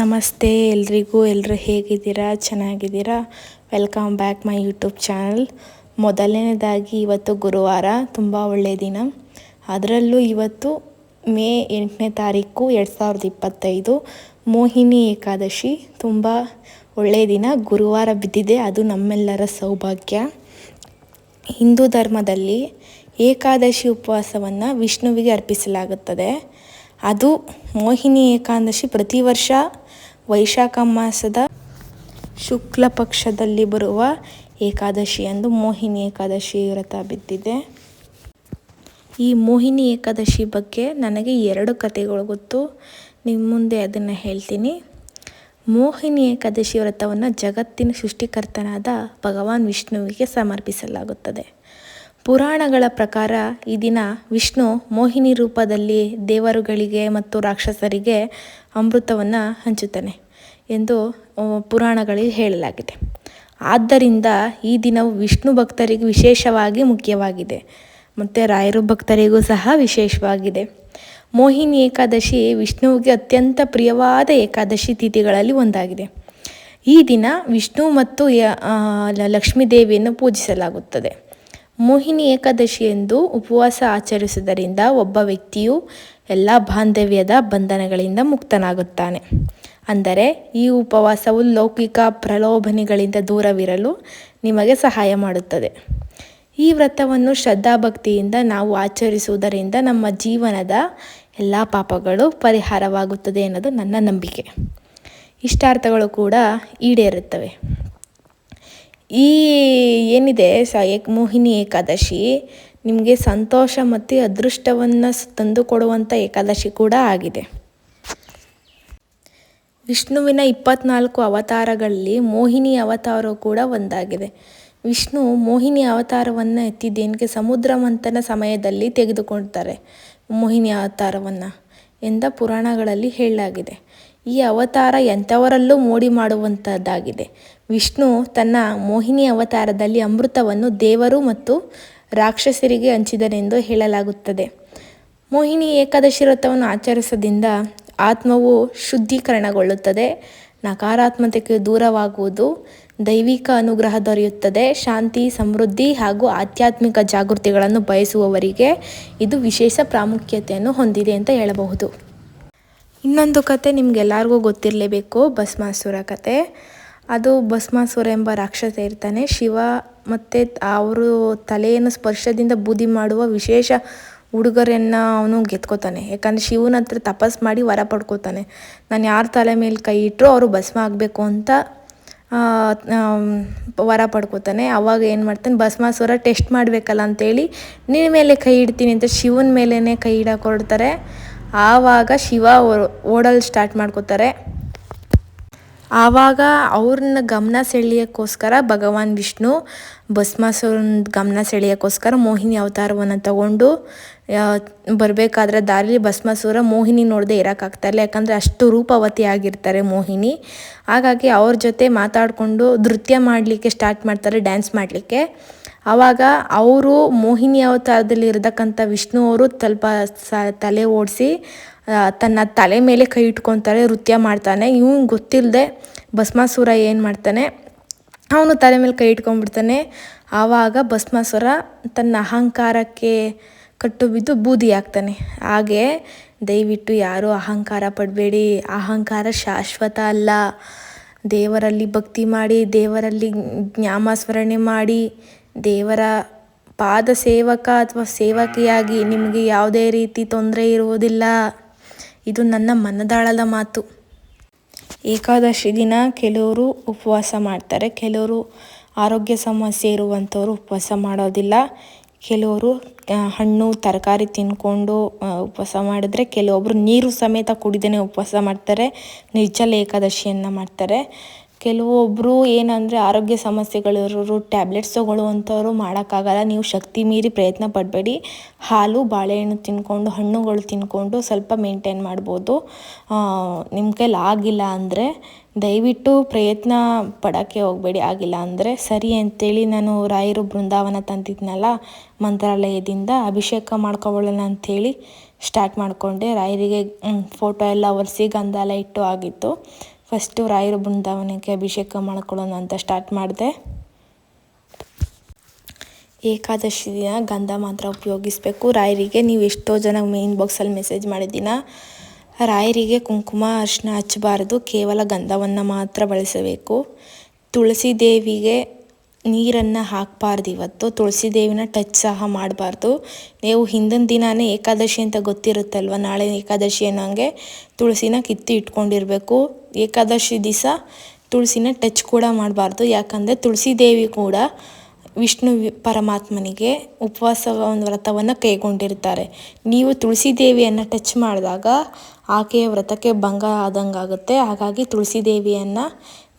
ನಮಸ್ತೆ ಎಲ್ರಿಗೂ ಎಲ್ಲರೂ ಹೇಗಿದ್ದೀರಾ? ಚೆನ್ನಾಗಿದ್ದೀರಾ? Welcome back my YouTube channel ಮೊದಲನೇದಾಗಿ ಇವತ್ತು ಗುರುವಾರ, ತುಂಬ ಒಳ್ಳೆಯ ದಿನ. ಅದರಲ್ಲೂ ಇವತ್ತು ಮೇ ಎಂಟನೇ ತಾರೀಕು ಎರಡು ಸಾವಿರದ ಇಪ್ಪತ್ತೈದು, ಮೋಹಿನಿ ಏಕಾದಶಿ. ತುಂಬ ಒಳ್ಳೆಯ ದಿನ. ಗುರುವಾರ ಬಿದ್ದಿದೆ, ಅದು ನಮ್ಮೆಲ್ಲರ ಸೌಭಾಗ್ಯ. ಹಿಂದೂ ಧರ್ಮದಲ್ಲಿ ಏಕಾದಶಿ ಉಪವಾಸವನ್ನು ವಿಷ್ಣುವಿಗೆ ಅರ್ಪಿಸಲಾಗುತ್ತದೆ. ಅದು ಮೋಹಿನಿ ಏಕಾದಶಿ ಪ್ರತಿ ವರ್ಷ ವೈಶಾಖ ಮಾಸದ ಶುಕ್ಲ ಪಕ್ಷದಲ್ಲಿ ಬರುವ ಏಕಾದಶಿಯಂದು ಮೋಹಿನಿ ಏಕಾದಶಿ ವ್ರತ ಬಿದ್ದಿದೆ. ಈ ಮೋಹಿನಿ ಏಕಾದಶಿ ಬಗ್ಗೆ ನನಗೆ ಎರಡು ಕಥೆಗಳು ಗೊತ್ತು. ನಿಮ್ಮ ಮುಂದೆ ಅದನ್ನು ಹೇಳ್ತೀನಿ. ಮೋಹಿನಿ ಏಕಾದಶಿ ವ್ರತವನ್ನು ಜಗತ್ತಿನ ಸೃಷ್ಟಿಕರ್ತನಾದ ಭಗವಾನ್ ವಿಷ್ಣುವಿಗೆ ಸಮರ್ಪಿಸಲಾಗುತ್ತದೆ. ಪುರಾಣಗಳ ಪ್ರಕಾರ ಈ ದಿನ ವಿಷ್ಣು ಮೋಹಿನಿ ರೂಪದಲ್ಲಿ ದೇವರುಗಳಿಗೆ ಮತ್ತು ರಾಕ್ಷಸರಿಗೆ ಅಮೃತವನ್ನು ಹಂಚುತ್ತಾನೆ ಎಂದು ಪುರಾಣಗಳಲ್ಲಿ ಹೇಳಲಾಗಿದೆ. ಆದ್ದರಿಂದ ಈ ದಿನವು ವಿಷ್ಣು ಭಕ್ತರಿಗೆ ವಿಶೇಷವಾಗಿ ಮುಖ್ಯವಾಗಿದೆ. ಮತ್ತು ರಾಯರು ಭಕ್ತರಿಗೂ ಸಹ ವಿಶೇಷವಾಗಿದೆ. ಮೋಹಿನಿ ಏಕಾದಶಿ ವಿಷ್ಣುವಿಗೆ ಅತ್ಯಂತ ಪ್ರಿಯವಾದ ಏಕಾದಶಿ ತಿಥಿಗಳಲ್ಲಿ ಒಂದಾಗಿದೆ. ಈ ದಿನ ವಿಷ್ಣು ಮತ್ತು ಲಕ್ಷ್ಮೀ ದೇವಿಯನ್ನು ಪೂಜಿಸಲಾಗುತ್ತದೆ. ಮೋಹಿನಿ ಏಕಾದಶಿ ಎಂದು ಉಪವಾಸ ಆಚರಿಸುವುದರಿಂದ ಒಬ್ಬ ವ್ಯಕ್ತಿಯು ಎಲ್ಲ ಬಾಂಧವ್ಯದ ಬಂಧನಗಳಿಂದ ಮುಕ್ತನಾಗುತ್ತಾನೆ. ಅಂದರೆ, ಈ ಉಪವಾಸವು ಲೌಕಿಕ ಪ್ರಲೋಭನೆಗಳಿಂದ ದೂರವಿರಲು ನಿಮಗೆ ಸಹಾಯ ಮಾಡುತ್ತದೆ. ಈ ವ್ರತವನ್ನು ಶ್ರದ್ಧಾಭಕ್ತಿಯಿಂದ ನಾವು ಆಚರಿಸುವುದರಿಂದ ನಮ್ಮ ಜೀವನದ ಎಲ್ಲ ಪಾಪಗಳು ಪರಿಹಾರವಾಗುತ್ತದೆ ಅನ್ನೋದು ನನ್ನ ನಂಬಿಕೆ. ಇಷ್ಟಾರ್ಥಗಳು ಕೂಡ ಈಡೇರುತ್ತವೆ. ಈ ಏನಿದೆ ಸ ಏಕ್ ಮೋಹಿನಿ ಏಕಾದಶಿ, ನಿಮಗೆ ಸಂತೋಷ ಮತ್ತು ಅದೃಷ್ಟವನ್ನು ತಂದುಕೊಡುವಂಥ ಏಕಾದಶಿ ಕೂಡ ಆಗಿದೆ. ವಿಷ್ಣುವಿನ ಇಪ್ಪತ್ನಾಲ್ಕು ಅವತಾರಗಳಲ್ಲಿ ಮೋಹಿನಿ ಅವತಾರವು ಕೂಡ ಒಂದಾಗಿದೆ. ವಿಷ್ಣು ಮೋಹಿನಿ ಅವತಾರವನ್ನು ಎತ್ತಿದ್ದೇನಿಗೆ ಸಮುದ್ರ ಮಂಥನ ಸಮಯದಲ್ಲಿ ತೆಗೆದುಕೊಳ್ತಾರೆ ಮೋಹಿನಿ ಅವತಾರವನ್ನು ಎಂದ ಪುರಾಣಗಳಲ್ಲಿ ಹೇಳಲಾಗಿದೆ. ಈ ಅವತಾರ ಎಂಥವರಲ್ಲೂ ಮೋಡಿ ಮಾಡುವಂಥದ್ದಾಗಿದೆ ವಿಷ್ಣು ತನ್ನ ಮೋಹಿನಿ ಅವತಾರದಲ್ಲಿ ಅಮೃತವನ್ನು ದೇವರು ಮತ್ತು ರಾಕ್ಷಸರಿಗೆ ಹಂಚಿದನೆಂದು ಹೇಳಲಾಗುತ್ತದೆ. ಮೋಹಿನಿ ಏಕಾದಶಿ ವ್ರತವನ್ನು ಆಚರಿಸೋದಿಂದ ಆತ್ಮವು ಶುದ್ಧೀಕರಣಗೊಳ್ಳುತ್ತದೆ. ನಕಾರಾತ್ಮತೆಗೆ ದೂರವಾಗುವುದು, ದೈವಿಕ ಅನುಗ್ರಹ ದೊರೆಯುತ್ತದೆ. ಶಾಂತಿ, ಸಮೃದ್ಧಿ ಹಾಗೂ ಆಧ್ಯಾತ್ಮಿಕ ಜಾಗೃತಿಗಳನ್ನು ಬಯಸುವವರಿಗೆ ಇದು ವಿಶೇಷ ಪ್ರಾಮುಖ್ಯತೆಯನ್ನು ಹೊಂದಿದೆ ಅಂತ ಹೇಳಬಹುದು. ಇನ್ನೊಂದು ಕತೆ ನಿಮಗೆಲ್ಲರಿಗೂ ಗೊತ್ತಿರಲೇಬೇಕು, ಭಸ್ಮಾಸುರ ಕತೆ. ಅದು ಭಸ್ಮಾಸುರ ಎಂಬ ರಾಕ್ಷಸ ಇರ್ತಾನೆ. ಶಿವ ಮತ್ತು ಅವರು ತಲೆಯನ್ನು ಸ್ಪರ್ಶದಿಂದ ಬೂದಿ ಮಾಡುವ ವಿಶೇಷ ಹುಡುಗರನ್ನು ಅವನು ಗೆದ್ಕೋತಾನೆ ಯಾಕಂದರೆ ಶಿವನ ಹತ್ರ ತಪಸ್ ಮಾಡಿ ವರ ಪಡ್ಕೋತಾನೆ. ನಾನು ಯಾರ ತಲೆ ಮೇಲೆ ಕೈ ಇಟ್ಟರೂ ಅವರು ಭಸ್ಮ ಆಗಬೇಕು ಅಂತ ವರ ಪಡ್ಕೋತಾನೆ. ಅವಾಗ ಏನು ಮಾಡ್ತಾನೆ, ಭಸ್ಮಾಸುರ ಟೆಸ್ಟ್ ಮಾಡಬೇಕಲ್ಲ ಅಂತೇಳಿ ನಿನ್ನ ಮೇಲೆ ಕೈ ಇಡ್ತೀನಿ ಅಂತ ಶಿವನ ಮೇಲೇ ಕೈ ಇಡಕ್ಕೆ ಹೊರಡ್ತಾರೆ. ಆವಾಗ ಶಿವ ಓಡಲು ಸ್ಟಾರ್ಟ್ ಮಾಡ್ಕೋತಾರೆ. ಆವಾಗ ಅವ್ರನ್ನ ಗಮನ ಸೆಳೆಯೋಕ್ಕೋಸ್ಕರ ಭಗವಾನ್ ವಿಷ್ಣು, ಭಸ್ಮಾಸುರನ ಗಮನ ಸೆಳೆಯೋಕ್ಕೋಸ್ಕರ ಮೋಹಿನಿ ಅವತಾರವನ್ನು ತಗೊಂಡು ಬರಬೇಕಾದ್ರೆ ದಾರಿಲಿ ಭಸ್ಮಾಸುರ ಮೋಹಿನಿ ನೋಡದೆ ಇರೋಕ್ಕಾಗ್ತಾಯಿಲ್ಲ ಯಾಕಂದರೆ ಅಷ್ಟು ರೂಪವತಿ ಆಗಿರ್ತಾರೆ ಮೋಹಿನಿ. ಹಾಗಾಗಿ ಅವ್ರ ಜೊತೆ ಮಾತಾಡಿಕೊಂಡು ನೃತ್ಯ ಮಾಡಲಿಕ್ಕೆ ಸ್ಟಾರ್ಟ್ ಮಾಡ್ತಾರೆ ಡ್ಯಾನ್ಸ್ ಮಾಡಲಿಕ್ಕೆ. ಆವಾಗ ಅವರು ಮೋಹಿನಿ ಅವತಾರದಲ್ಲಿ ಇರತಕ್ಕಂಥ ವಿಷ್ಣು ಅವರು ಸ್ವಲ್ಪ ಸ ತಲೆ ಓಡಿಸಿ ತನ್ನ ತಲೆ ಮೇಲೆ ಕೈ ಇಟ್ಕೊತಾರೆ, ನೃತ್ಯ ಮಾಡ್ತಾನೆ. ಇವ್ನು ಗೊತ್ತಿಲ್ಲದೆ ಭಸ್ಮಾಸುರ ಏನು ಮಾಡ್ತಾನೆ? ಅವನು ತಲೆ ಮೇಲೆ ಕೈ ಇಟ್ಕೊಂಡ್ಬಿಡ್ತಾನೆ. ಆವಾಗ ಭಸ್ಮಾಸುರ ತನ್ನ ಅಹಂಕಾರಕ್ಕೆ ಕಟ್ಟು ಬಿದ್ದು ಬೂದಿ ಆಗ್ತಾನೆ ಹಾಗೆ ದಯವಿಟ್ಟು ಯಾರೂ ಅಹಂಕಾರ ಪಡಬೇಡಿ. ಅಹಂಕಾರ ಶಾಶ್ವತ ಅಲ್ಲ. ದೇವರಲ್ಲಿ ಭಕ್ತಿ ಮಾಡಿ, ದೇವರಲ್ಲಿ ಜ್ಞಾಮಸ್ಮರಣೆ ಮಾಡಿ. ದೇವರ ಪಾದ ಸೇವಕ ಅಥವಾ ಸೇವಕಿಯಾಗಿ ನಿಮಗೆ ಯಾವುದೇ ರೀತಿ ತೊಂದರೆ ಇರುವುದಿಲ್ಲ. ಇದು ನನ್ನ ಮನದಾಳದ ಮಾತು. ಏಕಾದಶಿ ದಿನ ಕೆಲವರು ಉಪವಾಸ ಮಾಡ್ತಾರೆ. ಕೆಲವರು ಆರೋಗ್ಯ ಸಮಸ್ಯೆ ಇರುವಂಥವರು ಉಪವಾಸ ಮಾಡೋದಿಲ್ಲ. ಕೆಲವರು ಹಣ್ಣು, ತರಕಾರಿ ತಿನ್ಕೊಂಡು ಉಪವಾಸ ಮಾಡಿದ್ರೆ ಕೆಲವೊಬ್ಬರು ನೀರು ಸಮೇತ ಕುಡಿದೇ ಉಪವಾಸ ಮಾಡ್ತಾರೆ. ನಿರ್ಜಲ ಏಕಾದಶಿಯನ್ನು ಮಾಡ್ತಾರೆ. ಕೆಲವೊಬ್ಬರು ಏನಂದರೆ ಆರೋಗ್ಯ ಸಮಸ್ಯೆಗಳಿರೋರು ಟ್ಯಾಬ್ಲೆಟ್ಸ್ ತೊಗೊಳ್ಳುವಂಥವ್ರು ಮಾಡೋಕ್ಕಾಗಲ್ಲ. ನೀವು ಶಕ್ತಿ ಮೀರಿ ಪ್ರಯತ್ನ ಪಡಬೇಡಿ. ಹಾಲು, ಬಾಳೆಹಣ್ಣು ತಿನ್ಕೊಂಡು, ಹಣ್ಣುಗಳು ತಿಂದ್ಕೊಂಡು ಸ್ವಲ್ಪ ಮೇಂಟೈನ್ ಮಾಡ್ಬೋದು. ನಿಮ್ಮ ಕೈಲಿ ಆಗಿಲ್ಲ ಅಂದರೆ ದಯವಿಟ್ಟು ಪ್ರಯತ್ನ ಪಡೋಕ್ಕೆ ಹೋಗಬೇಡಿ. ಆಗಿಲ್ಲ ಅಂದರೆ ಸರಿ ಅಂತೇಳಿ ನಾನು ರಾಯರು ಬೃಂದಾವನ ತಂದಿದ್ನಲ್ಲ, ಮಂತ್ರಾಲಯದಿಂದ ಅಭಿಷೇಕ ಮಾಡ್ಕೊಬೋಣ ಅಂಥೇಳಿ ಸ್ಟಾರ್ಟ್ ಮಾಡಿಕೊಂಡೆ. ರಾಯರಿಗೆ ಫೋಟೋ ಎಲ್ಲ ಒರೆಸಿ ಗಂಧ ಎಲ್ಲ ಇಟ್ಟು ಆಗಿತ್ತು. ಫಸ್ಟು ರಾಯರ ಬೃಂದಾವನಕ್ಕೆ ಅಭಿಷೇಕ ಮಾಡ್ಕೊಳ್ಳೋಣ ಅಂತ ಸ್ಟಾರ್ಟ್ ಮಾಡಿದೆ. ಏಕಾದಶಿ ದಿನ ಗಂಧ ಮಾತ್ರ ಉಪಯೋಗಿಸ್ಬೇಕು. ರಾಯರಿಗೆ ನೀವು ಎಷ್ಟೋ ಜನ ಮೇನ್ ಬಾಕ್ಸಲ್ಲಿ ಮೆಸೇಜ್ ಮಾಡಿದ್ದೀನ. ರಾಯರಿಗೆ ಕುಂಕುಮ ಅರಿಶಿನ ಹಚ್ಚಬಾರ್ದು. ಕೇವಲ ಗಂಧವನ್ನು ಮಾತ್ರ ಬಳಸಬೇಕು. ತುಳಸಿ ದೇವಿಗೆ ನೀರನ್ನು ಹಾಕಬಾರ್ದು ಇವತ್ತು. ತುಳಸಿ ದೇವಿನ ಟಚ್ ಸಹ ಮಾಡಬಾರ್ದು. ನೀವು ಹಿಂದಿನ ದಿನವೇ ಏಕಾದಶಿ ಅಂತ ಗೊತ್ತಿರುತ್ತಲ್ವ? ನಾಳೆ ಏಕಾದಶಿ ಅನ್ನೋಂಗೆ ತುಳಸಿನ ಕಿತ್ತು ಇಟ್ಕೊಂಡಿರಬೇಕು. ಏಕಾದಶಿ ದಿವಸ ತುಳಸಿನ ಟಚ್ ಕೂಡ ಮಾಡಬಾರ್ದು. ಯಾಕಂದರೆ ತುಳಸಿ ದೇವಿ ಕೂಡ ವಿಷ್ಣು ಪರಮಾತ್ಮನಿಗೆ ಉಪವಾಸ ಒಂದು ವ್ರತವನ್ನು ಕೈಗೊಂಡಿರ್ತಾರೆ. ನೀವು ತುಳಸಿ ದೇವಿಯನ್ನು ಟಚ್ ಮಾಡಿದಾಗ ಆಕೆಯ ವ್ರತಕ್ಕೆ ಭಂಗ ಆದಂಗಾಗುತ್ತೆ ಹಾಗಾಗಿ ತುಳಸಿ ದೇವಿಯನ್ನು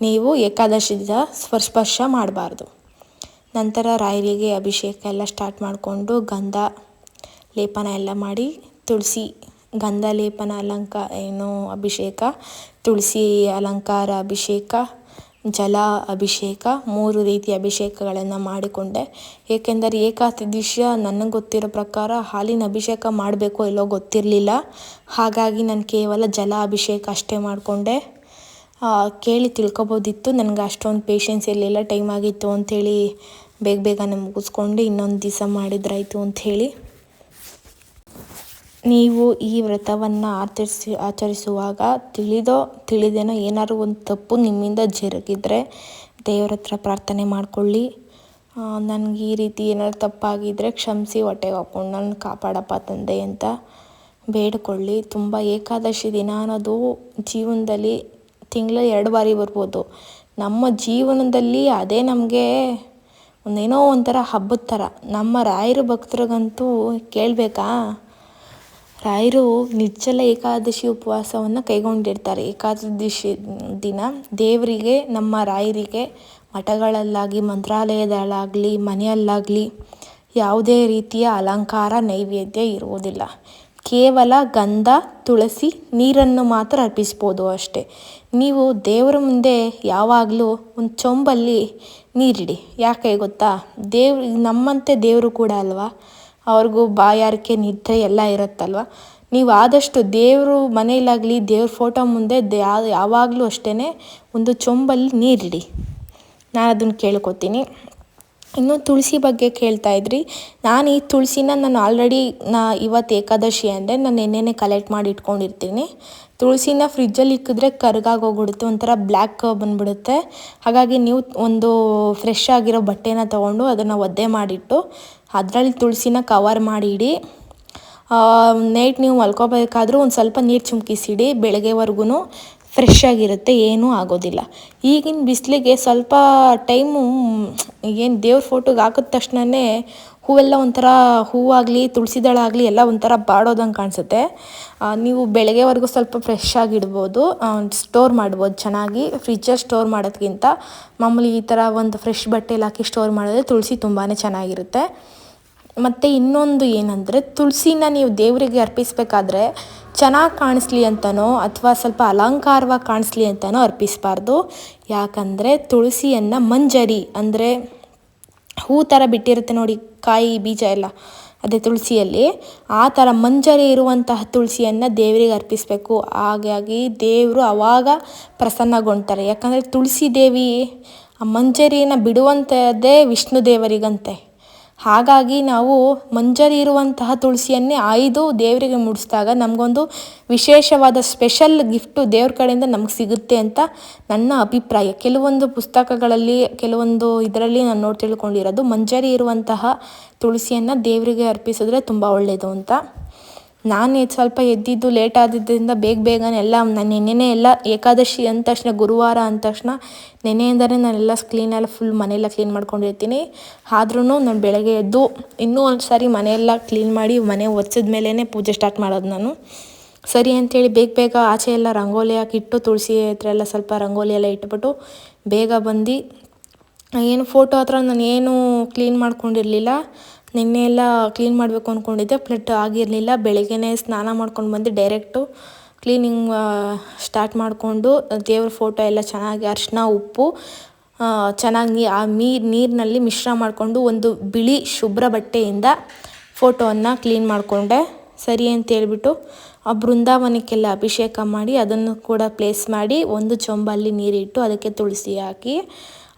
ನೀವು ಏಕಾದಶಿ ದಿನ ಸ್ಪರ್ಶ ಮಾಡಬಾರ್ದು. ನಂತರ ರಾಯರಿಗೆ ಅಭಿಷೇಕ ಎಲ್ಲ ಸ್ಟಾರ್ಟ್ ಮಾಡಿಕೊಂಡು ಗಂಧ ಲೇಪನ ಎಲ್ಲ ಮಾಡಿ ತುಳಸಿ, ಗಂಧ ಲೇಪನ ಅಲಂಕ, ಏನು ಅಭಿಷೇಕ, ತುಳಸಿ ಅಲಂಕಾರ ಅಭಿಷೇಕ, ಜಲ ಅಭಿಷೇಕ, ಮೂರು ರೀತಿಯ ಅಭಿಷೇಕಗಳನ್ನು ಮಾಡಿಕೊಂಡೆ. ಏಕೆಂದರೆ ಏಕಾದಶಿಯ ನನಗೆ ಗೊತ್ತಿರೋ ಪ್ರಕಾರ ಹಾಲಿನ ಅಭಿಷೇಕ ಮಾಡಬೇಕೋ ಇಲ್ಲೋ ಗೊತ್ತಿರಲಿಲ್ಲ. ಹಾಗಾಗಿ ನಾನು ಕೇವಲ ಜಲ ಅಭಿಷೇಕ ಅಷ್ಟೇ ಮಾಡಿಕೊಂಡೆ. ಕೇಳಿ ತಿಳ್ಕೊಬೋದಿತ್ತು. ನನಗೆ ಅಷ್ಟೊಂದು ಪೇಷನ್ಸ್ ಇರಲಿಲ್ಲ. ಟೈಮ್ ಆಗಿತ್ತು ಅಂಥೇಳಿ ಬೇಗ ಬೇಗನೆ ಮುಗಿಸ್ಕೊಂಡು ಇನ್ನೊಂದು ದಿವಸ ಮಾಡಿದ್ರಾಯಿತು ಅಂಥೇಳಿ. ನೀವು ಈ ವ್ರತವನ್ನು ಆಚರಿಸಿ, ಆಚರಿಸುವಾಗ ತಿಳಿದೋ, ತಿಳಿದೇನೋ ಏನಾದ್ರು ಒಂದು ತಪ್ಪು ನಿಮ್ಮಿಂದ ಜರುಗಿದರೆ ದೇವ್ರ ಹತ್ರ ಪ್ರಾರ್ಥನೆ ಮಾಡಿಕೊಳ್ಳಿ. ನನಗೆ ಈ ರೀತಿ ಏನಾದ್ರು ತಪ್ಪಾಗಿದ್ದರೆ ಕ್ಷಮಿಸಿ, ಹೊಟ್ಟೆಗೆ ಹಾಕ್ಕೊಂಡು ನನ್ನ ಕಾಪಾಡಪ್ಪ ತಂದೆ ಅಂತ ಬೇಡಿಕೊಳ್ಳಿ. ತುಂಬ ಏಕಾದಶಿ ದಿನ ಅನ್ನೋದು ಜೀವನದಲ್ಲಿ ತಿಂಗಳಲ್ಲಿ ಎರಡು ಬಾರಿ ಬರ್ಬೋದು. ನಮ್ಮ ಜೀವನದಲ್ಲಿ ಅದೇ ನಮಗೆ ಒಂದೇನೋ ಒಂಥರ ಹಬ್ಬದ ಥರ. ನಮ್ಮ ರಾಯರು ಭಕ್ತರಿಗಂತೂ ಕೇಳಬೇಕಾ? ರಾಯರು ನಿಚ್ಚಲ ಏಕಾದಶಿ ಉಪವಾಸವನ್ನು ಕೈಗೊಂಡಿರ್ತಾರೆ. ಏಕಾದಶಿ ದಿನ ದೇವರಿಗೆ, ನಮ್ಮ ರಾಯರಿಗೆ ಮಠಗಳಲ್ಲಾಗಿ ಮಂತ್ರಾಲಯದಲ್ಲಾಗಲಿ, ಮನೆಯಲ್ಲಾಗಲಿ ಯಾವುದೇ ರೀತಿಯ ಅಲಂಕಾರ, ನೈವೇದ್ಯ ಇರುವುದಿಲ್ಲ. ಕೇವಲ ಗಂಧ, ತುಳಸಿ, ನೀರನ್ನು ಮಾತ್ರ ಅರ್ಪಿಸ್ಬೋದು ಅಷ್ಟೇ. ನೀವು ದೇವರ ಮುಂದೆ ಯಾವಾಗಲೂ ಒಂದು ಚೊಂಬಲ್ಲಿ ನೀರಿಡಿ. ಯಾಕೆ ಗೊತ್ತಾ? ದೇವ್ರು, ನಮ್ಮಂತೆ ದೇವರು ಕೂಡ ಅಲ್ವಾ? ಅವ್ರಿಗೂ ಬಾಯಾರಿಕೆ, ನಿದ್ರೆ ಎಲ್ಲ ಇರುತ್ತಲ್ವ? ನೀವು ಆದಷ್ಟು ದೇವರು ಮನೆಯಲ್ಲಾಗಲಿ, ದೇವ್ರ ಫೋಟೋ ಮುಂದೆ ಯಾವಾಗಲೂ ಅಷ್ಟೇ ಒಂದು ಚೊಂಬಲ್ಲಿ ನೀರಿಡಿ. ನಾನು ಅದನ್ನು ಕೇಳ್ಕೊತೀನಿ. ಇನ್ನು ತುಳಸಿ ಬಗ್ಗೆ ಕೇಳ್ತಾ ಇದ್ರಿ. ನಾನು ಈ ತುಳಸಿನ ನಾನು ಆಲ್ರೆಡಿ ನಾ ಇವತ್ತು ಏಕಾದಶಿ ಅಂದರೆ ನಾನು ನೆನ್ನೆನೇ ಕಲೆಕ್ಟ್ ಮಾಡಿ ಇಟ್ಕೊಂಡಿರ್ತೀನಿ. ತುಳಸಿನ ಫ್ರಿಜ್ಜಲ್ಲಿ ಇಕ್ಕಿದ್ರೆ ಕರ್ಗಾಗೋಗ್ಬಿಡುತ್ತೆ ಒಂಥರ ಬ್ಲ್ಯಾಕ್ ಬಂದುಬಿಡುತ್ತೆ. ಹಾಗಾಗಿ ನೀವು ಒಂದು ಫ್ರೆಶ್ ಆಗಿರೋ ಬಟ್ಟೆನ ತೊಗೊಂಡು ಅದನ್ನು ಒದ್ದೆ ಮಾಡಿಟ್ಟು ಅದರಲ್ಲಿ ತುಳಸಿನ ಕವರ್ ಮಾಡಿ ಇಡಿ ನೈಟ್ ನೀವು ಮಲ್ಕೋಬೇಕಾದ್ರೂ ಒಂದು ಸ್ವಲ್ಪ ನೀರು ಚುಮ್ಕಿಸಿಡಿ ಬೆಳಗ್ಗೆವರೆಗೂ ಫ್ರೆಶ್ ಆಗಿರುತ್ತೆ, ಏನೂ ಆಗೋದಿಲ್ಲ. ಈಗಿನ ಬಿಸಿಲಿಗೆ ಸ್ವಲ್ಪ ಟೈಮು ಏನು ದೇವ್ರ ಫೋಟೋಗೆ ಹಾಕಿದ ತಕ್ಷಣವೇ ಹೂವೆಲ್ಲ ಒಂಥರ ಹೂವಾಗಲಿ, ತುಳಸಿದಳಾಗಲಿ ಎಲ್ಲ ಒಂಥರ ಬಾಡೋದಂಗೆ ಕಾಣಿಸುತ್ತೆ. ನೀವು ಬೆಳಗ್ಗೆವರೆಗೂ ಸ್ವಲ್ಪ ಫ್ರೆಶ್ ಆಗಿಡ್ಬೋದು ಸ್ಟೋರ್ ಮಾಡ್ಬೋದು, ಚೆನ್ನಾಗಿ ಫ್ರಿಜ್ಜಲ್ಲಿ ಸ್ಟೋರ್ ಮಾಡೋದ್ಕಿಂತ. ಮಾಮೂಲಿ ಈ ಥರ ಒಂದು ಫ್ರೆಶ್ ಬಟ್ಟೆಲಿ ಹಾಕಿ ಸ್ಟೋರ್ ಮಾಡಿದ್ರೆ ತುಳಸಿ ತುಂಬಾ ಚೆನ್ನಾಗಿರುತ್ತೆ. ಮತ್ತು ಇನ್ನೊಂದು ಏನಂದರೆ ತುಳಸಿನ ನೀವು ದೇವರಿಗೆ ಅರ್ಪಿಸಬೇಕಾದ್ರೆ ಚೆನ್ನಾಗಿ ಕಾಣಿಸ್ಲಿ ಅಂತನೋ ಅಥವಾ ಸ್ವಲ್ಪ ಅಲಂಕಾರವಾಗಿ ಕಾಣಿಸ್ಲಿ ಅಂತನೋ ಅರ್ಪಿಸಬಾರ್ದು. ಯಾಕಂದರೆ ತುಳಸಿಯನ್ನು ಮಂಜರಿ ಅಂದರೆ ಹೂ ಥರ ಬಿಟ್ಟಿರುತ್ತೆ ನೋಡಿ, ಕಾಯಿ ಬೀಜ ಎಲ್ಲ, ಅದೇ ತುಳಸಿಯಲ್ಲಿ. ಆ ಥರ ಮಂಜರಿ ಇರುವಂತಹ ತುಳಸಿಯನ್ನು ದೇವರಿಗೆ ಅರ್ಪಿಸಬೇಕು. ಹಾಗಾಗಿ ದೇವರು ಆವಾಗ ಪ್ರಸನ್ನಗೊಳ್ತಾರೆ ಯಾಕಂದರೆ ತುಳಸಿ ದೇವಿ ಆ ಮಂಜರಿನ ಬಿಡುವಂಥದ್ದೇ ವಿಷ್ಣು ದೇವರಿಗಂತೆ. ಹಾಗಾಗಿ ನಾವು ಮಂಜರಿ ಇರುವಂತಹ ತುಳಸಿಯನ್ನೇ ಆಯ್ದು ದೇವರಿಗೆ ಮುಡಿಸಿದಾಗ ನಮಗೊಂದು ವಿಶೇಷವಾದ ಸ್ಪೆಷಲ್ ಗಿಫ್ಟು ದೇವ್ರ ಕಡೆಯಿಂದ ನಮ್ಗೆ ಸಿಗುತ್ತೆ ಅಂತ ನನ್ನ ಅಭಿಪ್ರಾಯ. ಕೆಲವೊಂದು ಪುಸ್ತಕಗಳಲ್ಲಿ, ಕೆಲವೊಂದು ಇದರಲ್ಲಿ ನಾನು ನೋಡಿ ತಿಳ್ಕೊಂಡಿರೋದು, ಮಂಜರಿ ಇರುವಂತಹ ತುಳಸಿಯನ್ನು ದೇವರಿಗೆ ಅರ್ಪಿಸಿದ್ರೆ ತುಂಬ ಒಳ್ಳೆಯದು ಅಂತ. ನಾನು ಸ್ವಲ್ಪ ಎದ್ದಿದ್ದು ಲೇಟ್ ಆದಿದ್ದರಿಂದ ಬೇಗ ಬೇಗನೆ ಎಲ್ಲ ನಾನು ನೆನ್ನೆನೇ ಎಲ್ಲ ಏಕಾದಶಿ ಅಂದ ತಕ್ಷಣ, ಗುರುವಾರ ಅಂದ ತಕ್ಷಣ ನೆನ್ನೆಯಿಂದಲೇ ನಾನೆಲ್ಲ ಕ್ಲೀನೆಲ್ಲ ಫುಲ್ ಮನೆಯೆಲ್ಲ ಕ್ಲೀನ್ ಮಾಡ್ಕೊಂಡಿರ್ತೀನಿ. ಆದ್ರೂ ನಾನು ಬೆಳಗ್ಗೆ ಎದ್ದು ಇನ್ನೂ ಒಂದು ಸಾರಿ ಮನೆಯೆಲ್ಲ ಕ್ಲೀನ್ ಮಾಡಿ ಮನೆ ಒರೆಸಿದ ಮೇಲೇ ಪೂಜೆ ಸ್ಟಾರ್ಟ್ ಮಾಡೋದು ನಾನು. ಸರಿ ಅಂಥೇಳಿ ಬೇಗ ಬೇಗ ಆಚೆ ಎಲ್ಲ ರಂಗೋಲಿ ಹಾಕಿಟ್ಟು ತುಳಸಿ ಹತ್ರ ಎಲ್ಲ ಸ್ವಲ್ಪ ರಂಗೋಲಿ ಎಲ್ಲ ಇಟ್ಬಿಟ್ಟು ಬೇಗ ಬಂದು, ಏನು ಫೋಟೋ ಹತ್ರ ನಾನು ಏನು ಕ್ಲೀನ್ ಮಾಡ್ಕೊಂಡಿರಲಿಲ್ಲ. ನಿನ್ನೆ ಎಲ್ಲ ಕ್ಲೀನ್ ಮಾಡಬೇಕು ಅಂದ್ಕೊಂಡಿದ್ದೆ ಬಟ್ ಆಗಿರಲಿಲ್ಲ. ಬೆಳಗ್ಗೆನೇ ಸ್ನಾನ ಮಾಡ್ಕೊಂಡು ಬಂದು ಡೈರೆಕ್ಟು ಕ್ಲೀನಿಂಗ್ ಸ್ಟಾರ್ಟ್ ಮಾಡಿಕೊಂಡು, ದೇವ್ರ ಫೋಟೋ ಎಲ್ಲ ಚೆನ್ನಾಗಿ ಅರಿಶಿನ, ಉಪ್ಪು ಚೆನ್ನಾಗಿ ಆ ನೀರು, ನೀರಿನಲ್ಲಿ ಮಿಶ್ರ ಮಾಡಿಕೊಂಡು ಒಂದು ಬಿಳಿ ಶುಭ್ರ ಬಟ್ಟೆಯಿಂದ ಫೋಟೋವನ್ನು ಕ್ಲೀನ್ ಮಾಡಿಕೊಂಡೆ. ಸರಿ ಅಂತ ಹೇಳಿಬಿಟ್ಟು, ಆ ಬೃಂದಾವನಕ್ಕೆಲ್ಲ ಅಭಿಷೇಕ ಮಾಡಿ, ಅದನ್ನು ಕೂಡ ಪ್ಲೇಸ್ ಮಾಡಿ, ಒಂದು ಚೊಂಬಲ್ಲಿ ನೀರಿಟ್ಟು ಅದಕ್ಕೆ ತುಳಸಿ ಹಾಕಿ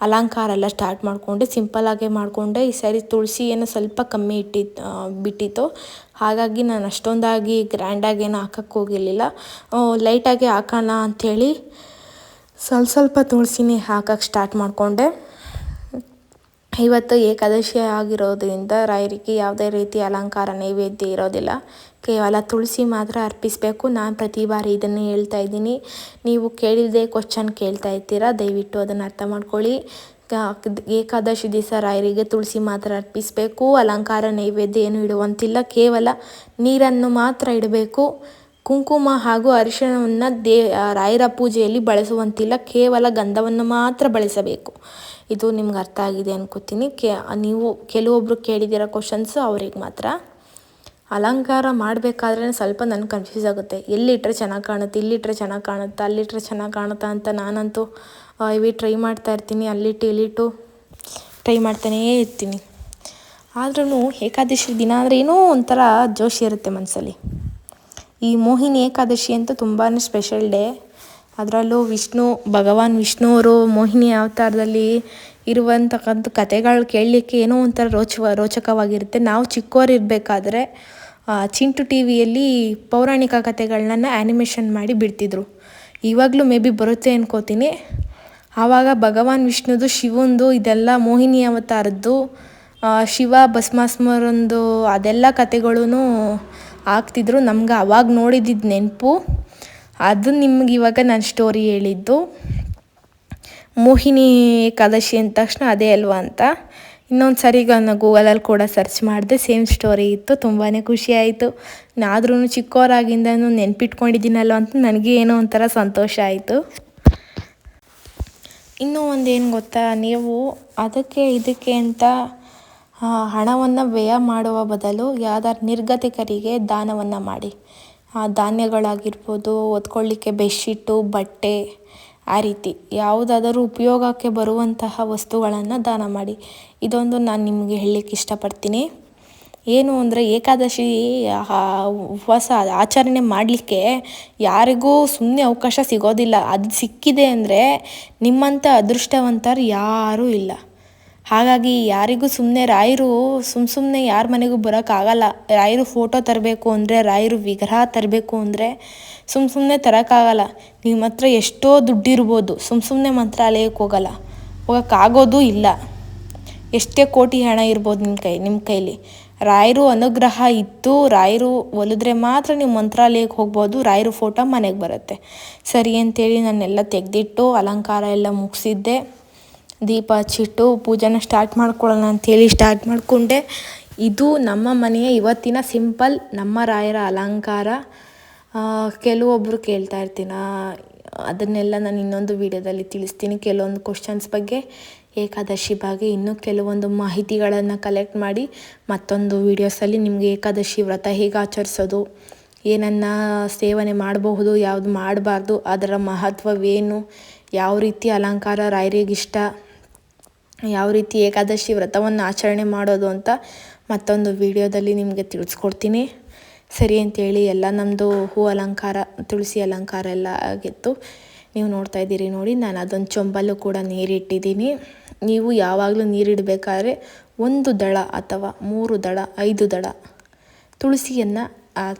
ಅಲಂಕಾರ ಎಲ್ಲ ಸ್ಟಾರ್ಟ್ ಮಾಡಿಕೊಂಡೆ ಸಿಂಪಲ್ಲಾಗೆ ಮಾಡಿಕೊಂಡೆ. ಈ ಸಾರಿ ತುಳಸಿ ಏನು ಸ್ವಲ್ಪ ಕಮ್ಮಿ ಇಟ್ಟಿತ್ತು ಬಿಟ್ಟಿತ್ತು. ಹಾಗಾಗಿ ನಾನು ಅಷ್ಟೊಂದಾಗಿ ಗ್ರ್ಯಾಂಡಾಗಿ ಏನು ಹಾಕಕ್ಕೆ ಹೋಗಿರಲಿಲ್ಲ. ಲೈಟಾಗಿ ಹಾಕೋಣ ಅಂಥೇಳಿ ಸ್ವಲ್ಪ ಸ್ವಲ್ಪ ತುಳಸಿನೇ ಹಾಕಕ್ಕೆ ಸ್ಟಾರ್ಟ್ ಮಾಡಿಕೊಂಡೆ. ಇವತ್ತು ಏಕಾದಶಿ ಆಗಿರೋದ್ರಿಂದ ರಾಯರಿಗೆ ಯಾವುದೇ ರೀತಿ ಅಲಂಕಾರ ನೈವೇದ್ಯ ಇರೋದಿಲ್ಲ. ಕೇವಲ ತುಳಸಿ ಮಾತ್ರ ಅರ್ಪಿಸಬೇಕು. ನಾನು ಪ್ರತಿ ಬಾರಿ ಇದನ್ನು ಹೇಳ್ತಾ ಇದ್ದೀನಿ. ನೀವು ಕೇಳಿದ್ದೇ ಕ್ವಶನ್ ಕೇಳ್ತಾ ಇರ್ತೀರ, ದಯವಿಟ್ಟು ಅದನ್ನು ಅರ್ಥ ಮಾಡ್ಕೊಳ್ಳಿ. ಏಕಾದಶಿ ದಿವಸ ರಾಯರಿಗೆ ತುಳಸಿ ಮಾತ್ರ ಅರ್ಪಿಸಬೇಕು. ಅಲಂಕಾರ ನೈವೇದ್ಯ ಏನು ಇಡುವಂತಿಲ್ಲ. ಕೇವಲ ನೀರನ್ನು ಮಾತ್ರ ಇಡಬೇಕು. ಕುಂಕುಮ ಹಾಗೂ ಅರಿಶಿಣವನ್ನು ದೇ ರಾಯರ ಪೂಜೆಯಲ್ಲಿ ಬಳಸುವಂತಿಲ್ಲ. ಕೇವಲ ಗಂಧವನ್ನು ಮಾತ್ರ ಬಳಸಬೇಕು. ಇದು ನಿಮ್ಗೆ ಅರ್ಥ ಆಗಿದೆ ಅನ್ಕೋತೀನಿ. ಕೆ, ನೀವು ಕೆಲವೊಬ್ಬರು ಕೇಳಿದಿರೋ ಕ್ವಶನ್ಸು ಅವ್ರಿಗೆ ಮಾತ್ರ. ಅಲಂಕಾರ ಮಾಡಬೇಕಾದ್ರೆ ಸ್ವಲ್ಪ ನನಗೆ ಕನ್ಫ್ಯೂಸ್ ಆಗುತ್ತೆ. ಎಲ್ಲಿಟ್ಟರೆ ಚೆನ್ನಾಗಿ ಕಾಣುತ್ತೆ ಇಲ್ಲಿಟ್ಟರೆ ಚೆನ್ನಾಗಿ ಕಾಣುತ್ತಾ ಅಲ್ಲಿಟ್ಟರೆ ಚೆನ್ನಾಗಿ ಕಾಣುತ್ತಾ ಅಂತ ನಾನಂತೂ ಇವಿ ಟ್ರೈ ಮಾಡ್ತಾ ಇರ್ತೀನಿ. ಅಲ್ಲಿಟ್ಟು ಇಲ್ಲಿಟ್ಟು ಟ್ರೈ ಮಾಡ್ತಾನೇ ಇರ್ತೀನಿ. ಆದ್ರೂ ಏಕಾದಶಿ ದಿನ ಅಂದರೆ ಏನೋ ಒಂಥರ ಜೋಶ್ ಇರುತ್ತೆ ಮನಸ್ಸಲ್ಲಿ ಈ ಮೋಹಿನಿ ಏಕಾದಶಿ ಅಂತ ತುಂಬಾ ಸ್ಪೆಷಲ್ ಡೇ ಅದರಲ್ಲೂ ವಿಷ್ಣು, ಭಗವಾನ್ ವಿಷ್ಣು ಅವರು ಮೋಹಿನಿ ಅವತಾರದಲ್ಲಿ ಇರುವಂತಕ್ಕಂಥ ಕಥೆಗಳು ಕೇಳಲಿಕ್ಕೆ ಏನೋ ಒಂಥರ ರೋಚ ರೋಚಕವಾಗಿರುತ್ತೆ. ನಾವು ಚಿಕ್ಕವರಿರಬೇಕಾದ್ರೆ ಚಿಂಟು ಟಿ ವಿಯಲ್ಲಿ ಪೌರಾಣಿಕ ಕಥೆಗಳನ್ನ ಆ್ಯನಿಮೇಷನ್ ಮಾಡಿ ಬಿಡ್ತಿದ್ರು. ಇವಾಗಲೂ ಮೇ ಬಿ ಬರುತ್ತೆ ಅನ್ಕೋತೀನಿ. ಆವಾಗ ಭಗವಾನ್ ವಿಷ್ಣುದು, ಶಿವಂದು, ಇದೆಲ್ಲ ಮೋಹಿನಿ ಅವತಾರದ್ದು ಶಿವ, ಭಸ್ಮಾಸ್ಮರಂದು, ಅದೆಲ್ಲ ಕತೆಗಳೂ ಆಗ್ತಿದ್ರು. ನಮ್ಗೆ ಅವಾಗ ನೋಡಿದ್ದು ನೆನಪು. ಅದು ನಿಮ್ಗೆ ಇವಾಗ ನಾನು ಸ್ಟೋರಿ ಹೇಳಿದ್ದು. ಮೋಹಿನಿ ಏಕಾದಶಿ ಅಂದ ತಕ್ಷಣ ಅದೇ ಅಲ್ವಾ ಅಂತ. ಇನ್ನೊಂದು ಸರಿ ನಾನು ಗೂಗಲಲ್ಲಿ ಕೂಡ ಸರ್ಚ್ ಮಾಡಿದೆ, ಸೇಮ್ ಸ್ಟೋರಿ ಇತ್ತು ತುಂಬಾ ಖುಷಿ ಆಯಿತು. ಆದ್ರೂ ಚಿಕ್ಕವರಾಗಿಂದನೂ ನೆನ್ಪಿಟ್ಕೊಂಡಿದ್ದೀನಲ್ವ ಅಂತ ನನಗೆ ಏನೋ ಒಂಥರ ಸಂತೋಷ ಆಯಿತು. ಇನ್ನೂ ಒಂದೇನು ಗೊತ್ತಾ, ನೀವು ಅದಕ್ಕೆ ಇದಕ್ಕೆ ಅಂತ ಹಣವನ್ನು ವ್ಯಯ ಮಾಡುವ ಬದಲು ಯಾವ್ದಾದ್ರು ನಿರ್ಗತಿಕರಿಗೆ ದಾನವನ್ನು ಮಾಡಿ. ಧಾನ್ಯಗಳಾಗಿರ್ಬೋದು ಓದ್ಕೊಳ್ಳಿಕ್ಕೆ ಬೆಡ್ಶೀಟು ಬಟ್ಟೆ ಆ ರೀತಿ ಯಾವುದಾದರೂ ಉಪಯೋಗಕ್ಕೆ ಬರುವಂತಹ ವಸ್ತುಗಳನ್ನು ದಾನ ಮಾಡಿ. ಇದೊಂದು ನಾನು ನಿಮಗೆ ಹೇಳಲಿಕ್ಕೆ ಇಷ್ಟಪಡ್ತೀನಿ. ಏನು ಅಂದರೆ ಏಕಾದಶಿ ಉಪವಾಸ ಆಚರಣೆ ಮಾಡಲಿಕ್ಕೆ ಯಾರಿಗೂ ಸುಮ್ಮನೆ ಅವಕಾಶ ಸಿಗೋದಿಲ್ಲ. ಅದು ಸಿಕ್ಕಿದೆ ಅಂದರೆ ನಿಮ್ಮಂಥ ಅದೃಷ್ಟವಂತರು ಯಾರೂ ಇಲ್ಲ. ಹಾಗಾಗಿ ಯಾರಿಗೂ ಸುಮ್ಮನೆ ರಾಯರು ಸುಮ್ಮ ಸುಮ್ಮನೆ ಯಾರ ಮನೆಗೂ ಬರೋಕ್ಕಾಗಲ್ಲ. ರಾಯರು ಫೋಟೋ ತರಬೇಕು ಅಂದರೆ, ರಾಯರು ವಿಗ್ರಹ ತರಬೇಕು ಅಂದರೆ ಸುಮ್ಮ ಸುಮ್ಮನೆ ತರೋಕ್ಕಾಗಲ್ಲ. ನಿಮ್ಮ ಹತ್ರ ಎಷ್ಟೋ ದುಡ್ಡಿರ್ಬೋದು ಸುಮ್ಮ ಸುಮ್ಮನೆ ಮಂತ್ರಾಲಯಕ್ಕೆ ಹೋಗಲ್ಲ. ಹೋಗೋಕ್ಕಾಗೋದು ಇಲ್ಲ. ಎಷ್ಟೇ ಕೋಟಿ ಹಣ ಇರ್ಬೋದು ನಿಮ್ಮ ಕೈ ನಿಮ್ಮ ಕೈಲಿ. ರಾಯರು ಅನುಗ್ರಹ ಇತ್ತು ರಾಯರು ಒಲಿದ್ರೆ ಮಾತ್ರ ನೀವು ಮಂತ್ರಾಲಯಕ್ಕೆ ಹೋಗ್ಬೋದು, ರಾಯರು ಫೋಟೋ ಮನೆಗೆ ಬರುತ್ತೆ. ಸರಿ ಅಂತೇಳಿ ನಾನೆಲ್ಲ ತೆಗೆದಿಟ್ಟು ಅಲಂಕಾರ ಎಲ್ಲ ಮುಗಿಸಿದ್ದೆ. ದೀಪ ಹಚ್ಚಿಟ್ಟು ಪೂಜೆನ ಸ್ಟಾರ್ಟ್ ಮಾಡ್ಕೊಳ್ಳೋಣ ಅಂಥೇಳಿ ಸ್ಟಾರ್ಟ್ ಮಾಡಿಕೊಂಡೆ. ಇದು ನಮ್ಮ ಮನೆಯ ಇವತ್ತಿನ ಸಿಂಪಲ್ ನಮ್ಮ ರಾಯರ ಅಲಂಕಾರ. ಕೆಲವೊಬ್ಬರು ಕೇಳ್ತಾ ಇರ್ತೀನ. ಅದನ್ನೆಲ್ಲ ನಾನು ಇನ್ನೊಂದು ವಿಡಿಯೋದಲ್ಲಿ ತಿಳಿಸ್ತೀನಿ. ಕೆಲವೊಂದು ಕ್ವಶನ್ಸ್ ಬಗ್ಗೆ, ಏಕಾದಶಿ ಬಗ್ಗೆ, ಇನ್ನೂ ಕೆಲವೊಂದು ಮಾಹಿತಿಗಳನ್ನು ಕಲೆಕ್ಟ್ ಮಾಡಿ ಮತ್ತೊಂದು ವೀಡಿಯೋಸಲ್ಲಿ ನಿಮಗೆ ಏಕಾದಶಿ ವ್ರತ ಹೇಗೆ ಆಚರಿಸೋದು, ಏನನ್ನು ಸೇವನೆ ಮಾಡಬಹುದು, ಯಾವುದು ಮಾಡಬಾರ್ದು, ಅದರ ಮಹತ್ವವೇನು, ಯಾವ ರೀತಿ ಅಲಂಕಾರ ರಾಯರಿಗಿಷ್ಟ ಯಾವ ರೀತಿ ಏಕಾದಶಿ ವ್ರತವನ್ನು ಆಚರಣೆ ಮಾಡೋದು ಅಂತ ಮತ್ತೊಂದು ವಿಡಿಯೋದಲ್ಲಿ ನಿಮಗೆ ತಿಳಿಸ್ಕೊಡ್ತೀನಿ. ಸರಿ ಅಂತೇಳಿ ಎಲ್ಲ ನಮ್ಮದು ಹೂ ಅಲಂಕಾರ, ತುಳಸಿ ಅಲಂಕಾರ ಎಲ್ಲ ಆಗಿತ್ತು. ನೀವು ನೋಡ್ತಾ ಇದ್ದೀರಿ ನೋಡಿ, ನಾನು ಅದೊಂದು ಚೊಂಬಲ್ಲೂ ಕೂಡ ನೀರಿಟ್ಟಿದ್ದೀನಿ. ನೀವು ಯಾವಾಗಲೂ ನೀರಿಡಬೇಕಾದ್ರೆ ಒಂದು ದಳ ಅಥವಾ ಮೂರು ದಳ, ಐದು ದಳ ತುಳಸಿಯನ್ನು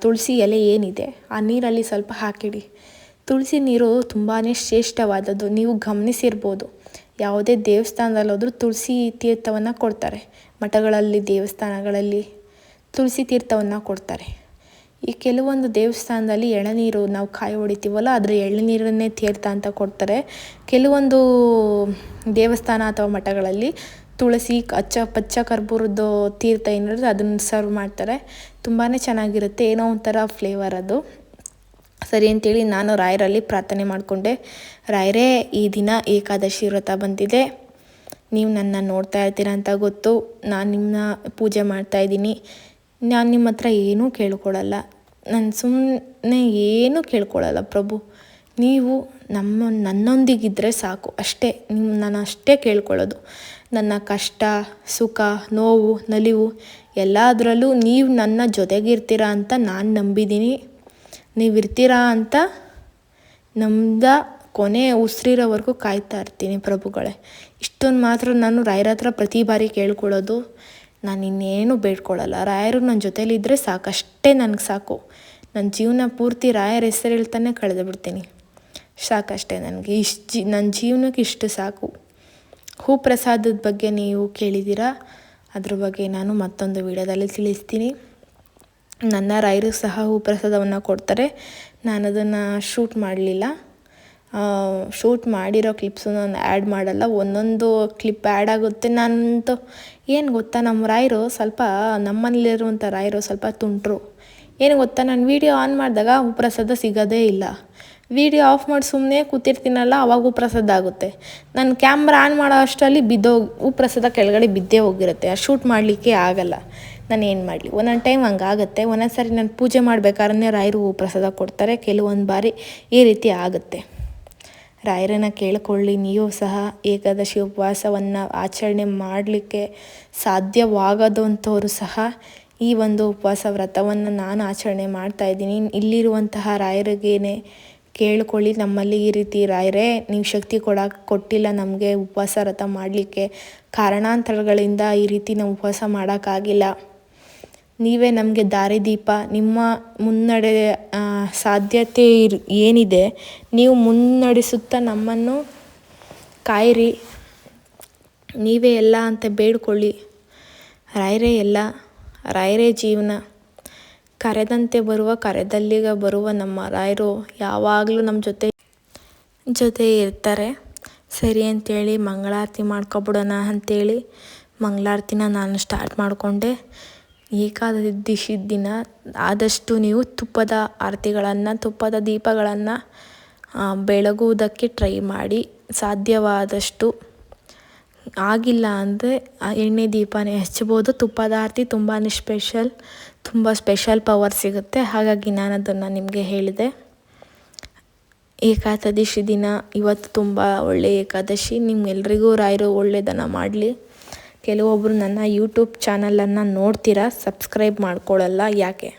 ತುಳಸಿ ಎಲೆ ಏನಿದೆ ಆ ನೀರಲ್ಲಿ ಸ್ವಲ್ಪ ಹಾಕಿಡಿ. ತುಳಸಿ ನೀರು ತುಂಬಾ ಶ್ರೇಷ್ಠವಾದದ್ದು, ನೀವು ಗಮನಿಸಿರ್ಬೋದು. ಯಾವುದೇ ದೇವಸ್ಥಾನದಲ್ಲಿ ಹೋದರೂ ತುಳಸಿ ತೀರ್ಥವನ್ನು ಕೊಡ್ತಾರೆ. ಮಠಗಳಲ್ಲಿ, ದೇವಸ್ಥಾನಗಳಲ್ಲಿ ತುಳಸಿ ತೀರ್ಥವನ್ನು ಕೊಡ್ತಾರೆ. ಈ ಕೆಲವೊಂದು ದೇವಸ್ಥಾನದಲ್ಲಿ ಎಳನೀರು ನಾವು ಕಾಯಿ ಹೊಡಿತೀವಲ್ಲ, ಅದರ ಎಳನೀರನ್ನೇ ತೀರ್ಥ ಅಂತ ಕೊಡ್ತಾರೆ. ಕೆಲವೊಂದು ದೇವಸ್ಥಾನ ಅಥವಾ ಮಠಗಳಲ್ಲಿ ತುಳಸಿ ಅಚ್ಚ ಪಚ್ಚ ಕರ್ಬೂರದ್ದು ತೀರ್ಥ ಏನಿರುತ್ತೆ ಅದನ್ನು ಸರ್ವ್ ಮಾಡ್ತಾರೆ. ತುಂಬಾ ಚೆನ್ನಾಗಿರುತ್ತೆ. ಏನೋ ಒಂಥರ ಫ್ಲೇವರ್ ಅದು. ಸರಿ ಅಂತೇಳಿ ನಾನು ರಾಯರಲ್ಲಿ ಪ್ರಾರ್ಥನೆ ಮಾಡಿಕೊಂಡೆ. ರಾಯರೇ, ಈ ದಿನ ಏಕಾದಶಿ ವ್ರತ ಬಂದಿದೆ. ನೀವು ನನ್ನ ನೋಡ್ತಾ ಇರ್ತೀರ ಅಂತ ಗೊತ್ತು. ನಾನು ನಿಮ್ಮನ್ನ ಪೂಜೆ ಮಾಡ್ತಾಯಿದ್ದೀನಿ ನಾನು ನಿಮ್ಮ ಹತ್ರ ಏನೂ ಕೇಳ್ಕೊಳ್ಳಲ್ಲ ನಾನು ಸುಮ್ಮನೆ ಏನೂ ಕೇಳ್ಕೊಳ್ಳಲ್ಲ ಪ್ರಭು. ನೀವು ನಮ್ಮ ನನ್ನೊಂದಿಗಿದ್ದರೆ ಸಾಕು. ಅಷ್ಟೇ ನಿಮ್ಮ ನಾನು ಅಷ್ಟೇ ಕೇಳ್ಕೊಳ್ಳೋದು. ನನ್ನ ಕಷ್ಟ, ಸುಖ, ನೋವು, ನಲಿವು ಎಲ್ಲದರಲ್ಲೂ ನೀವು ನನ್ನ ಜೊತೆಗಿರ್ತೀರ ಅಂತ ನಾನು ನಂಬಿದ್ದೀನಿ. ನೀವು ಇರ್ತೀರಾ ಅಂತ ನಮ್ದ ಕೊನೆ ಉಸಿರಿರೋವರೆಗೂ ಕಾಯ್ತಾ ಇರ್ತೀನಿ ಪ್ರಭುಗಳೇ. ಇಷ್ಟೊಂದು ಮಾತ್ರ ನಾನು ರಾಯರ ಹತ್ರ ಪ್ರತಿ ಬಾರಿ ಕೇಳ್ಕೊಳ್ಳೋದು. ನಾನು ಇನ್ನೇನು ಬೇಡ್ಕೊಳ್ಳಲ್ಲ. ರಾಯರು ನನ್ನ ಜೊತೇಲಿದ್ದರೆ ಸಾಕಷ್ಟೇ ನನಗೆ ಸಾಕು. ನನ್ನ ಜೀವನ ಪೂರ್ತಿ ರಾಯರ ಹೆಸರು ಹೇಳ್ತಾನೆ ಕಳೆದು ಬಿಡ್ತೀನಿ. ಸಾಕಷ್ಟೇ ನನಗೆ. ಇಷ್ಟು ಜಿ ನನ್ನ ಜೀವನಕ್ಕೆ ಇಷ್ಟು ಸಾಕು. ಹೂ ಪ್ರಸಾದದ ಬಗ್ಗೆ ನೀವು ಕೇಳಿದ್ದೀರಾ ಅದ್ರ ಬಗ್ಗೆ ನಾನು ಮತ್ತೊಂದು ವಿಡಿಯೋದಲ್ಲಿ ತಿಳಿಸ್ತೀನಿ. ನನ್ನ ರಾಯರು ಸಹ ಹೂ ಪ್ರಸಾದವನ್ನು ಕೊಡ್ತಾರೆ. ನಾನು ಅದನ್ನು ಶೂಟ್ ಮಾಡಲಿಲ್ಲ ಶೂಟ್ ಮಾಡಿರೋ ಕ್ಲಿಪ್ಸು ನಾನು ಆ್ಯಡ್ ಮಾಡಲ್ಲ. ಒಂದೊಂದು ಕ್ಲಿಪ್ ಆ್ಯಡ್ ಆಗುತ್ತೆ. ನಾನಂತೂ, ಏನು ಗೊತ್ತಾ? ನಮ್ಮ ರಾಯರು ಸ್ವಲ್ಪ ನಮ್ಮನೇಲಿರುವಂಥ ರಾಯರು ಸ್ವಲ್ಪ ತುಂಟರು. ಏನು ಗೊತ್ತಾ? ನಾನು ವೀಡಿಯೋ ಆನ್ ಮಾಡಿದಾಗ ಉಪ್ರಸಾದ ಸಿಗೋದೇ ಇಲ್ಲ. ವೀಡಿಯೋ ಆಫ್ ಮಾಡಿ ಸುಮ್ಮನೆ ಕೂತಿರ್ತೀನಲ್ಲ, ಅವಾಗ ಉಪ್ರಸಾದ ಆಗುತ್ತೆ. ನಾನು ಕ್ಯಾಮ್ರಾ ಆನ್ ಮಾಡೋ ಅಷ್ಟರಲ್ಲಿ ಬಿದ್ದೋಗಿ ಉಪ್ರಸಾದ ಕೆಳಗಡೆ ಬಿದ್ದೇ ಹೋಗಿರುತ್ತೆ. ಶೂಟ್ ಮಾಡಲಿಕ್ಕೆ ಆಗಲ್ಲ. ನಾನು ಏನು ಮಾಡಲಿ. ಒಂದೊಂದು ಟೈಮ್ ಹಂಗಾಗುತ್ತೆ ಒಂದೊಂದು ಸಾರಿ ನಾನು ಪೂಜೆ ಮಾಡಬೇಕಾದ್ರೆ ರಾಯರು ಪ್ರಸಾದ ಕೊಡ್ತಾರೆ. ಕೆಲವೊಂದು ಬಾರಿ ಈ ರೀತಿ ಆಗುತ್ತೆ. ರಾಯರನ್ನು ಕೇಳಿಕೊಳ್ಳಿ. ನೀವು ಸಹ ಏಕಾದಶಿ ಉಪವಾಸವನ್ನು ಆಚರಣೆ ಮಾಡಲಿಕ್ಕೆ ಸಾಧ್ಯವಾಗದಂಥವರು ಸಹ ಈ ಒಂದು ಉಪವಾಸ ವ್ರತವನ್ನು ನಾನು ಆಚರಣೆ ಮಾಡ್ತಾಯಿದ್ದೀನಿ ಇಲ್ಲಿರುವಂತಹ ರಾಯರಿಗೇನೆ ಕೇಳಿಕೊಳ್ಳಿ. ನಮ್ಮಲ್ಲಿ ಈ ರೀತಿ ರಾಯರೇ, ನೀವು ಶಕ್ತಿ ಕೊಡಕ್ಕೆ ಕೊಟ್ಟಿಲ್ಲ ನಮಗೆ ಉಪವಾಸ ವ್ರತ ಮಾಡಲಿಕ್ಕೆ ಕಾರಣಾಂತರಗಳಿಂದ ಈ ರೀತಿ ನಾವು ಉಪವಾಸ ಮಾಡೋಕ್ಕಾಗಿಲ್ಲ. ನೀವೇ ನಮಗೆ ದಾರಿದೀಪ ನಿಮ್ಮ ಮುನ್ನಡೆ ಸಾಧ್ಯತೆ ಇರ್, ಏನಿದೆ, ನೀವು ಮುನ್ನಡೆಸುತ್ತಾ ನಮ್ಮನ್ನು ಕಾಯಿರಿ. ನೀವೇ ಎಲ್ಲ ಅಂತ ಬೇಡ್ಕೊಳ್ಳಿ. ರಾಯರೇ ಎಲ್ಲ, ರಾಯರೇ ಜೀವನ. ಕರೆದಂತೆ ಬರುವ, ಕರೆದಲ್ಲಿಗ ಬರುವ ನಮ್ಮ ರಾಯರು ಯಾವಾಗಲೂ ನಮ್ಮ ಜೊತೆ ಜೊತೆ ಇರ್ತಾರೆ. ಸರಿ ಅಂತೇಳಿ ಮಂಗಳಾರತಿ ಮಾಡ್ಕೊಬಿಡೋಣ ಅಂತೇಳಿ ಮಂಗಳಾರತಿನ ನಾನು ಸ್ಟಾರ್ಟ್ ಮಾಡಿಕೊಂಡೆ. ಏಕಾದಶಿ ದಿನ, ಆದಷ್ಟು ನೀವು ತುಪ್ಪದ ಆರತಿಗಳನ್ನು, ತುಪ್ಪದ ದೀಪಗಳನ್ನು ಬೆಳಗುವುದಕ್ಕೆ ಟ್ರೈ ಮಾಡಿ, ಸಾಧ್ಯವಾದಷ್ಟು ಆಗಿಲ್ಲ ಅಂದರೆ ಎಣ್ಣೆ ದೀಪನೇ ಹಚ್ಬೋದು. ತುಪ್ಪದ ಆರತಿ ತುಂಬಾ ಸ್ಪೆಷಲ್ ತುಂಬ ಸ್ಪೆಷಲ್ ಪವರ್ ಸಿಗುತ್ತೆ. ಹಾಗಾಗಿ ನಾನು ಅದನ್ನು ನಿಮಗೆ ಹೇಳಿದೆ. ಏಕಾದಶಿ ದಿನ, ಇವತ್ತು ತುಂಬ ಒಳ್ಳೆಯ ಏಕಾದಶಿ. ನಿಮ್ಗೆಲ್ರಿಗೂ ರಾಯರು ಒಳ್ಳೆಯದನ್ನು ಮಾಡಲಿ. ಕೆಲವೊಬ್ಬರು ನನ್ನ ಯೂಟ್ಯೂಬ್ ಚಾನಲನ್ನು ನೋಡ್ತೀರಾ ಸಬ್ಸ್ಕ್ರೈಬ್ ಮಾಡ್ಕೊಳ್ಳಲ್ಲ ಯಾಕೆ?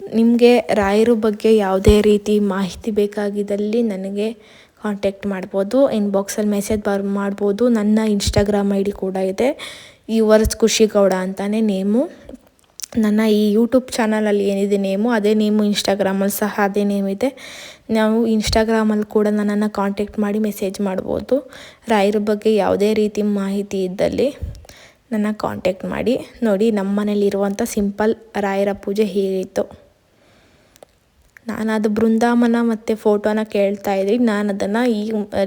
ನಿಮಗೆ ರಾಯರ ಬಗ್ಗೆ ಯಾವುದೇ ರೀತಿ ಮಾಹಿತಿ ಬೇಕಾಗಿದ್ದಲ್ಲಿ ನನಗೆ ಕಾಂಟ್ಯಾಕ್ಟ್ ಮಾಡ್ಬೋದು ಇನ್ಬಾಕ್ಸಲ್ಲಿ ಮೆಸೇಜ್ ಬರ್, ಮಾಡ್ಬೋದು, ನನ್ನ ಇನ್ಸ್ಟಾಗ್ರಾಮ್ ಐ ಡಿ ಕೂಡ ಇದೆ ಯುವರ್ಸ್ ಖುಷಿಗೌಡ ಅಂತಲೇ ನೇಮು. ನನ್ನ ಈ ಯೂಟ್ಯೂಬ್ ಚಾನಲಲ್ಲಿ ಏನಿದೆ ನೇಮು ಅದೇ ನೇಮು ಇನ್ಸ್ಟಾಗ್ರಾಮಲ್ಲಿ ಸಹ ಅದೇ ನೇಮ್ ಇದೆ. ನಾವು ಇನ್ಸ್ಟಾಗ್ರಾಮಲ್ಲಿ ಕೂಡ ನನ್ನನ್ನು ಕಾಂಟ್ಯಾಕ್ಟ್ ಮಾಡಿ ಮೆಸೇಜ್ ಮಾಡ್ಬೋದು. ರಾಯರ ಬಗ್ಗೆ ಯಾವುದೇ ರೀತಿ ಮಾಹಿತಿ ಇದ್ದಲ್ಲಿ ನನ್ನ ಕಾಂಟ್ಯಾಕ್ಟ್ ಮಾಡಿ. ನೋಡಿ ನಮ್ಮ ಮನೇಲಿರುವಂಥ ಸಿಂಪಲ್ ರಾಯರ ಪೂಜೆ ಹೇಗಿತ್ತು? ನಾನು ಅದು ಬೃಂದಾವನ ಮತ್ತು ಫೋಟೋನ ಕೇಳ್ತಾ ಇದ್ದೀನಿ ನಾನು ಅದನ್ನು ಈ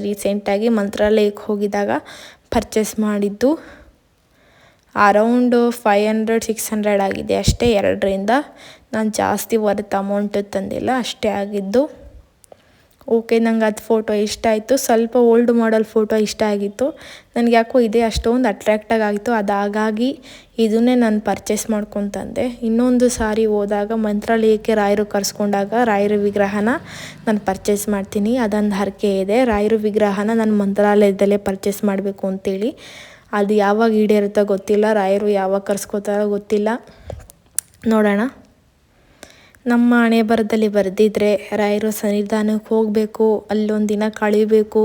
ರೀಸೆಂಟಾಗಿ ಮಂತ್ರಾಲಯಕ್ಕೆ ಹೋಗಿದಾಗ ಪರ್ಚೇಸ್ ಮಾಡಿದ್ದು. Around five hundred six hundred ಆಗಿದೆ ಅಷ್ಟೇ, ಎರಡರಿಂದ. ನಾನು ಜಾಸ್ತಿ ವರ್ತ್ ಅಮೌಂಟ್ ತಂದಿಲ್ಲ, ಅಷ್ಟೇ ಆಗಿದ್ದು. ಓಕೆ ನಂಗೆ ಅದು ಫೋಟೋ ಇಷ್ಟ ಆಯಿತು. ಸ್ವಲ್ಪ ಓಲ್ಡ್ ಮಾಡಲ್ ಫೋಟೋ ಇಷ್ಟ ಆಗಿತ್ತು. ನನಗೆ ಯಾಕೋ ಇದೇ ಅಷ್ಟೊಂದು ಅಟ್ರ್ಯಾಕ್ಟಾಗಿ ಆಗಿತ್ತು ಅದು ಹಾಗಾಗಿ ಇದನ್ನೇ ನಾನು ಪರ್ಚೇಸ್ ಮಾಡ್ಕೊತಂದೆ ಇನ್ನೊಂದು ಸಾರಿ ಹೋದಾಗ ಮಂತ್ರಾಲಯಕ್ಕೆ ರಾಯರು ಕರೆಸ್ಕೊಂಡಾಗ ರಾಯರ ವಿಗ್ರಹನ ನಾನು ಪರ್ಚೇಸ್ ಮಾಡ್ತೀನಿ. ಅದೊಂದು ಹರಕೆ ಇದೆ. ರಾಯರ ವಿಗ್ರಹನ ನಾನು ಮಂತ್ರಾಲಯದಲ್ಲೇ ಪರ್ಚೇಸ್ ಮಾಡಬೇಕು ಅಂತೇಳಿ. ಅದು ಯಾವಾಗ ಈಡೇರುತ್ತೋ ಗೊತ್ತಿಲ್ಲ, ರಾಯರು ಯಾವಾಗ ಕರ್ಸ್ಕೋತಾರೋ ಗೊತ್ತಿಲ್ಲ. ನೋಡೋಣ. ನಮ್ಮ ಹಣೆ ಬರದಲ್ಲಿ ಬರೆದಿದ್ರೆ ರಾಯರು ಸನ್ನಿಧಾನಕ್ಕೆ ಹೋಗಬೇಕು, ಅಲ್ಲೊಂದು ದಿನ ಕಳಿಬೇಕು.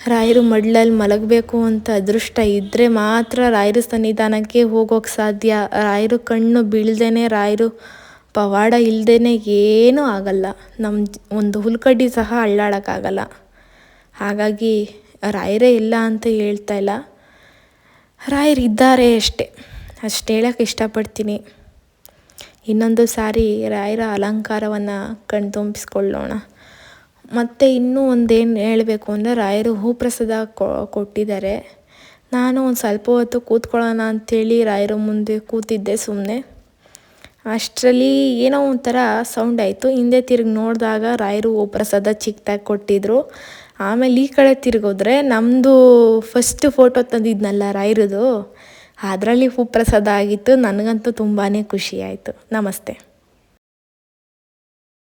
ರಾಯರು ಮಡ್ಲಲ್ಲಿ ಮಲಗಬೇಕು ಅಂತ ಅದೃಷ್ಟ ಇದ್ದರೆ ಮಾತ್ರ ರಾಯರ ಸನ್ನಿಧಾನಕ್ಕೆ ಹೋಗೋಕ್ಕೆ ಸಾಧ್ಯ. ರಾಯರು ಕಣ್ಣು ಬೀಳ್ದೇ ರಾಯರು ಪವಾಡ ಇಲ್ಲದೇ ಏನೂ ಆಗಲ್ಲ. ನಮ್ಮ ಒಂದು ಹುಲ್ಕಡ್ಡಿ ಸಹ ಅಳ್ಳಾಡೋಕ್ಕಾಗಲ್ಲ ಹಾಗಾಗಿ ರಾಯರೇ ಇಲ್ಲ ಅಂತ ಹೇಳ್ತಾ ಇಲ್ಲ. ರಾಯರು ಇದ್ದಾರೆ ಅಷ್ಟೇ. ಅಷ್ಟು ಹೇಳೋಕ್ಕೆ ಇಷ್ಟಪಡ್ತೀನಿ. ಇನ್ನೊಂದು ಸಾರಿ ರಾಯರ ಅಲಂಕಾರವನ್ನು ಕಣ್ತುಂಬಿಸ್ಕೊಳ್ಳೋಣ. ಮತ್ತು ಇನ್ನೂ ಒಂದೇನು ಹೇಳಬೇಕು ಅಂದರೆ ರಾಯರು ಹೂಪ್ರಸಾದ ಕೊಟ್ಟಿದ್ದಾರೆ. ನಾನು ಒಂದು ಸ್ವಲ್ಪ ಹೊತ್ತು ಕೂತ್ಕೊಳ್ಳೋಣ ಅಂಥೇಳಿ ರಾಯರ ಮುಂದೆ ಕೂತಿದ್ದೆ ಸುಮ್ಮನೆ ಅಷ್ಟರಲ್ಲಿ ಏನೋ ಒಂಥರ ಸೌಂಡ್ ಆಯಿತು. ಹಿಂದೆ ತಿರುಗಿ ನೋಡಿದಾಗ ರಾಯರು ಹೂಪ್ರಸಾದ ಚಿಕ್ಕದಾಗಿ ಕೊಟ್ಟಿದ್ರು. ಆಮೇಲೆ ಈ ಕಡೆ ತಿರುಗಿದ್ರೆ ನಮ್ಮದು ಫಸ್ಟ್ ಫೋಟೋ ತಂದಿದ್ನಲ್ಲ ರಾಯರದು. ಅದರಲ್ಲಿ ಹೂ ಪ್ರಸಾದ ಆಗಿತ್ತು. ನನಗಂತೂ ತುಂಬಾ ಖುಷಿ ಆಯಿತು. ನಮಸ್ತೆ.